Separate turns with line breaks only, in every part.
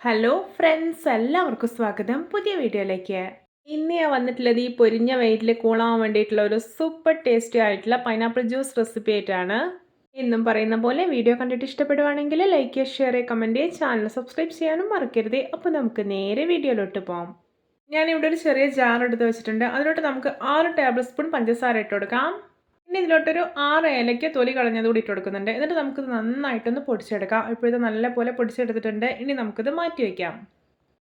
Hello friends എല്ലാവർക്കും സ്വാഗതം. പുതിയ വീഡിയോയിലേക്ക്. ഇന്ന് ഞാൻ വന്നിട്ടുള്ളത് ഈ പൊരിഞ്ഞ വെയിറ്റിൽ കൂളാൻ വേണ്ടിയിട്ടുള്ള ഒരു സൂപ്പർ ടേസ്റ്റി ആയിട്ടുള്ള പൈനാപ്പിൾ ജ്യൂസ് റെസിപ്പി ആയിട്ടാണ്. എന്നും പറയുന്ന പോലെ വീഡിയോ കണ്ടിട്ട് ഇഷ്ടപ്പെടുവാണെങ്കിൽ like share comment channel subscribe ചെയ്യാനും മറക്കരുത്. അപ്പോൾ നമുക്ക് നേരെ വീഡിയോയിലോട്ട് പോകാം ഞാനിവിടെ ഒരു ചെറിയ ജാർ എടുത്ത് വെച്ചിട്ടുണ്ട്. അതിലോട്ട് നമുക്ക് ആറ് ടേബിൾ സ്പൂൺ പഞ്ചസാര ഇട്ട് കൊടുക്കാം. ഇനി ഇതിലോട്ടൊരു ആറ് ഏലയ്ക്ക് തൊലി കളഞ്ഞത് കൂടി ഇട്ട് കൊടുക്കുന്നുണ്ട്. എന്നിട്ട് നമുക്കിത് നന്നായിട്ടൊന്ന് പൊടിച്ചെടുക്കാം. ഇപ്പോൾ ഇത് നല്ലപോലെ പൊടിച്ചെടുത്തിട്ടുണ്ട്. ഇനി നമുക്കിത് മാറ്റി വയ്ക്കാം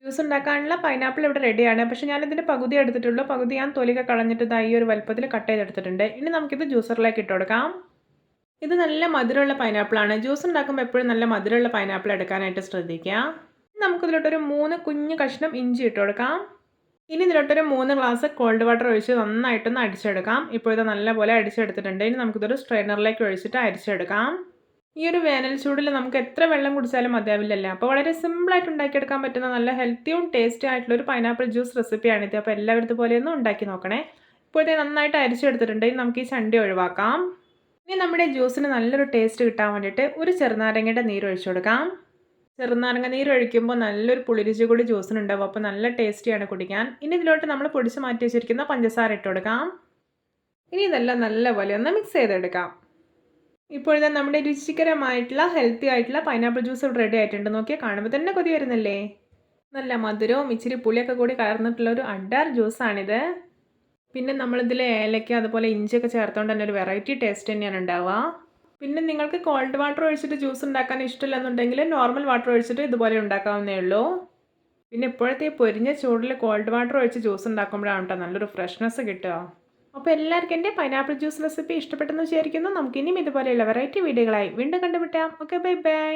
ജ്യൂസ് ഉണ്ടാക്കാനുള്ള പൈനാപ്പിൾ ഇവിടെ റെഡിയാണ്. പക്ഷേ ഞാനിതിന്റെ പകുതി എടുത്തിട്ടുള്ളൂ. പകുതി ഞാൻ തൊലിക കളഞ്ഞിട്ട് ഇതാ ഈ ഒരു വലുപ്പത്തിൽ കട്ട് ചെയ്തെടുത്തിട്ടുണ്ട്. ഇനി നമുക്കിത് ജ്യൂസറിലേക്ക് ഇട്ട് കൊടുക്കാം. ഇത് നല്ല മധുരമുള്ള പൈനാപ്പിളാണ്. ജ്യൂസ് ഉണ്ടാക്കുമ്പോൾ എപ്പോഴും നല്ല മധുരമുള്ള പൈനാപ്പിൾ എടുക്കാനായിട്ട് ശ്രദ്ധിക്കുക. നമുക്കിതിലോട്ടൊരു മൂന്ന് കുഞ്ഞ് കഷ്ണം ഇഞ്ചി ഇട്ട് കൊടുക്കാം. ഇനി ഇതിലോട്ടൊരു മൂന്ന് ഗ്ലാസ് കോൾഡ് വാട്ടർ ഒഴിച്ച് നന്നായിട്ടൊന്ന് അടിച്ചെടുക്കാം. ഇപ്പോൾ ഇത് നല്ലപോലെ അടിച്ചെടുത്തിട്ടുണ്ട്. ഇനി നമുക്കിതൊരു സ്ട്രെയിനറിലേക്ക് ഒഴിച്ചിട്ട് അരിച്ചെടുക്കാം. ഈ ഒരു വേനൽ ചൂടിൽ നമുക്ക് എത്ര വെള്ളം കുടിച്ചാലും മതിയാവില്ലല്ലേ? അപ്പോൾ വളരെ സിമ്പിളായിട്ട് ഉണ്ടാക്കിയെടുക്കാൻ പറ്റുന്ന നല്ല ഹെൽത്തിയും ടേസ്റ്റി ആയിട്ടുള്ള ഒരു പൈനാപ്പിൾ ജ്യൂസ് റെസിപ്പിയാണിത് അപ്പോൾ എല്ലാവരുടെ പോലെയൊന്നും ഉണ്ടാക്കി നോക്കണേ. ഇപ്പോഴത്തെ നന്നായിട്ട് അരിച്ചെടുത്തിട്ടുണ്ട്. ഇനി നമുക്ക് ഈ ചണ്ടി ഒഴിവാക്കാം. ഇനി നമ്മുടെ ജ്യൂസിന് നല്ലൊരു ടേസ്റ്റ് കിട്ടാൻ വേണ്ടിയിട്ട് ഒരു ചെറുനാരങ്ങയുടെ നീര് ഒഴിച്ചു കൊടുക്കാം. ചെറുനാരങ്ങ നീര് ഒഴിക്കുമ്പോൾ നല്ലൊരു പുളിരുചി കൂടി ജ്യൂസിനുണ്ടാവും അപ്പോൾ നല്ല ടേസ്റ്റിയാണ് കുടിക്കാൻ. ഇനി ഇതിലോട്ട് നമ്മൾ പൊടിച്ച് മാറ്റി വെച്ചിരിക്കുന്ന പഞ്ചസാര ഇട്ട് കൊടുക്കാം. ഇനി ഇതെല്ലാം നല്ലപോലെ ഒന്ന് മിക്സ് ചെയ്തെടുക്കാം. ഇപ്പോഴത്തെ നമ്മുടെ രുചികരമായിട്ടുള്ള ഹെൽത്തി ആയിട്ടുള്ള പൈനാപ്പിൾ ജ്യൂസ് ഇവിടെ റെഡി ആയിട്ടുണ്ട്. നോക്കിയാൽ കാണുമ്പോൾ തന്നെ കൊതി വരുന്നില്ലേ? നല്ല മധുരവും ഇച്ചിരി പുളിയൊക്കെ കൂടി കലർന്നിട്ടുള്ള ഒരു അഡാർ ജ്യൂസാണിത് പിന്നെ നമ്മളിതിൽ ഏലക്ക അതുപോലെ ഇഞ്ചിയൊക്കെ ചേർത്തുകൊണ്ട് തന്നെ ഒരു വെറൈറ്റി ടേസ്റ്റ് തന്നെയാണ് ഉണ്ടാവുക. പിന്നെ നിങ്ങൾക്ക് കോൾഡ് വാട്ടർ ഒഴിച്ചിട്ട് ജ്യൂസ് ഉണ്ടാക്കാൻ ഇഷ്ടമില്ലെന്നുണ്ടെങ്കിൽ നോർമൽ വാട്ടർ ഒഴിച്ചിട്ട് ഇതുപോലെ ഉണ്ടാക്കാവുന്നേ ഉള്ളൂ. പിന്നെ ഇപ്പോഴത്തെ പൊരിഞ്ഞ ചൂടിൽ കോൾഡ് വാട്ടർ ഒഴിച്ച് ജ്യൂസ് ഉണ്ടാക്കുമ്പോഴാണ് കേട്ടോ നല്ലൊരു ഫ്രഷ്നെസ് കിട്ടുക. അപ്പോൾ എല്ലാവർക്കും എന്റെ പൈനാപ്പിൾ ജ്യൂസ് റെസിപ്പി ഇഷ്ടപ്പെട്ടെന്ന് വിചാരിക്കുന്നു. നമുക്കിനിയും ഇതുപോലെയുള്ള വെറൈറ്റി വീഡിയോകളായി വീണ്ടും കണ്ടുപിട്ടാം ഓക്കെ ബൈ ബൈ